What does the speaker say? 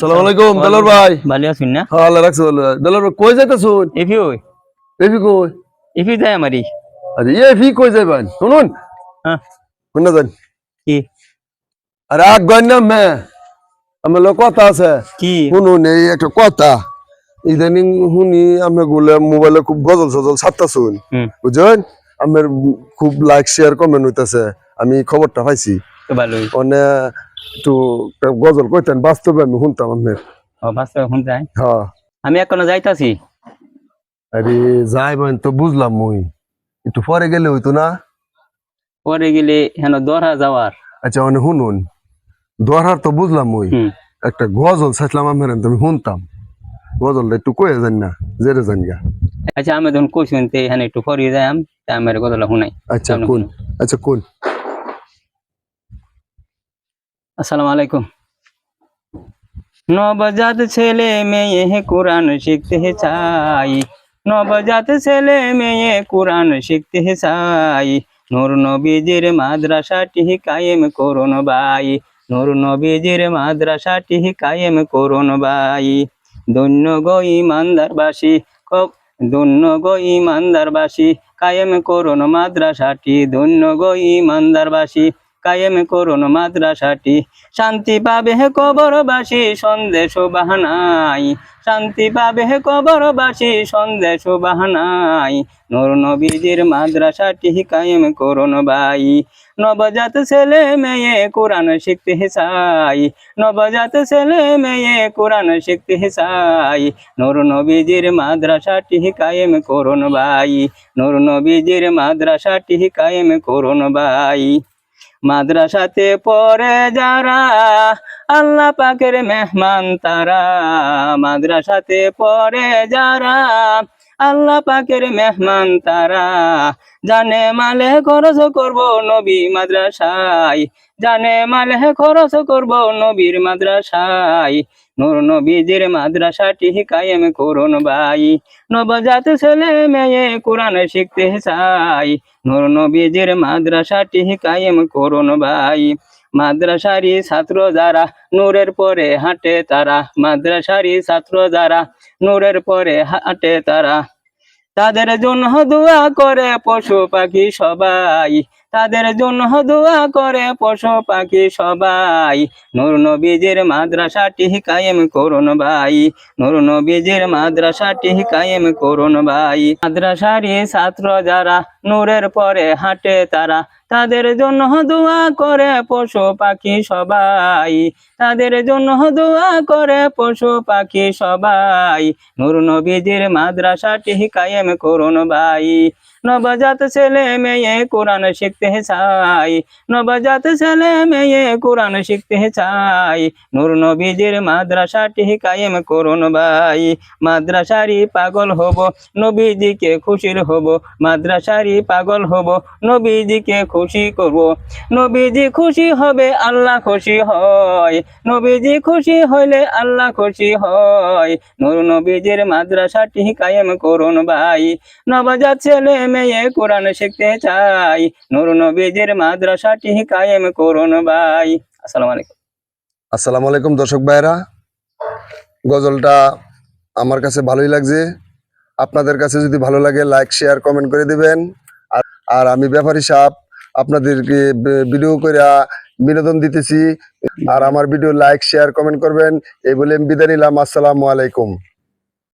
সালাম আলাইকুম দেলোর ভাই। ভালো আছেন না? হ্যাঁ আল্লাহ রাখছে ভালো দেলোর ভাই কই যাইতেছুন? এফি ওই এফি কই? এফি যায় আমারই। আরে এ ফি কই যাইবেন? শুনুন। হ্যাঁ। শুনে যান। কি? আরে আগ গন্যা মে। আমার লোক কথা আছে। কি? শুনুন এই একটা কথা। ইদানিং শুনি আমি গুলে মোবাইলে খুব গজল সজল ছাড়তাছুন। হুম। বুঝছেন? আমার খুব লাইক শেয়ার কমেন্ট হইতাছে। আমি খবরটা পাইছি। ভালোই। মানে একটু গজল কইতেন বাস্তবে আমি শুনতাম ও বাস্তব এখন যায় হ্যাঁ। আমি এখনও যাইতাছি। আরে যাইবেন তো বুঝলাম মুই। একটু পরে গেলে হইতো না? পরে গেলে হেন দরা যাওয়ার। আচ্ছা মানে শুনুন দরহার তো বুঝলাম মুই। একটা গজল চাইছিলাম আমার তুমি শুনতাম। গজলটা একটু কয়ে যান না জেরে যান গা। আচ্ছা আমি যখন কইছেন তে হেন একটু পরে যাই আম আমার গদলা শুনাই। আচ্ছা কোন? আচ্ছা কোন? আসসালামু আলাইকুম। নবজাত ছেলে মেয়ে কোরআন শিখতে চাই। নবজাত ছেলে মেয়ে কোরআন শিখতে চাই। নূর নবীজির মাদ্রাসাটি কায়েম করুন ভাই। নূর নবীজির মাদ্রাসাটি কায়েম করুন ভাই। ধন্য গো ইমানদারবাসী ধন্য গো ইমানদারবাসী, কায়েম করুন মাদ্রাসাটি। ধন্য গো ইমানদারবাসী কায়েম করুন মাদ্রাসাটি শান্তি পাবে হে কবরবাসী সন্দেশ বাহানাই শান্তি পাবে হে কবরবাসী সন্দেশ বাহানাই নূর নবীজির মাদ্রাসাটি কায়েম করুন ভাই। নবজাত ছেলে মেয়ে কোরআন শিখতে চাই। নবজাত ছেলে মেয়ে কোরআন শিখতে চাই। নূর নবীজির মাদ্রাসাটি কায়েম করুন ভাই। নূর নবীজির মাদ্রাসাটি কায়েম করুন ভাই। মাদ্রাসাতে পড়ে যারা, আল্লাহ পাকের মেহমান তারা। মাদ্রাসাতে পড়ে যারা, আল্লাহ পাকের মেহমান তারা। জানে মালে খরচ করব নবী মাদ্রাসায়, জানে মালে খরচ করব নবীর মাদ্রাসায়। নূর নবীজির মাদ্রাসাটি কায়েম করুন ভাই। নবজাত ছেলে মেয়ে কোরআন শিখতে চাই। নূর নবীজির মাদ্রাসাটি কায়েম করুন ভাই। মাদ্রাসারি ছাত্র যারা নূরের পরে হাঁটে তারা, মাদ্রাসারি ছাত্র যারা নূরের পরে হাঁটে তারা। তাদের জন্য দোয়া করে পশু পাখি সবাই। তাদের জন্য দোয়া করে পশু পাখি সবাই। নূর নবীজির মাদ্রাসাটি কায়েম করুন ভাই। নূর নবীজির মাদ্রাসাটি কায়েম করুন ভাই। মাদ্রাসারি ছাত্র যারা নূরের পরে হাঁটে তারা তাদের জন্য দোয়া করে পশু পাখি সবাই। তাদের জন্য দোয়া করে পশু পাখি সবাই। নূর নবীজির মাদ্রাসাটি কায়েম করুন ভাই। নবজাত ছেলে মেয়ে কোরআন শিখতে চাই নবজাত ছেলে মেয়ে কোরআন শিখতে চাই নূর নবীজির মাদ্রাসাটি কায়েম করুন ভাই মাদ্রাসারি পাগল হব নবীজিকে খুশির হব মাদ্রাসারি পাগল হব নবীজিকে খুশি করব নবীজি খুশি হবে আল্লাহ খুশি হয় নবীজি খুশি হইলে আল্লাহ খুশি হয় নূর নবীজির মাদ্রাসাটি কায়েম করুন ভাই নবজাত ছেলে মেয়ে কোরআন শিখতে চাই। নূর নবীজির মাদ্রাসাটি কায়েম করুন ভাই। আসসালামু আলাইকুম। আসসালামু আলাইকুম দর্শক ভাইরা গজলটা আমার কাছে ভালোই লাগছে। আপনাদের কাছে যদি ভালো লাগে লাইক শেয়ার কমেন্ট করে দিবেন। আর আমি ব্যাপারী সাপ আপনাদেরকে ভিডিও করে বিনোদন দিতেছি। আর আমার ভিডিও লাইক শেয়ার কমেন্ট করবেন। এই বলে আমি বিদায় নিলাম। আসসালামু আলাইকুম।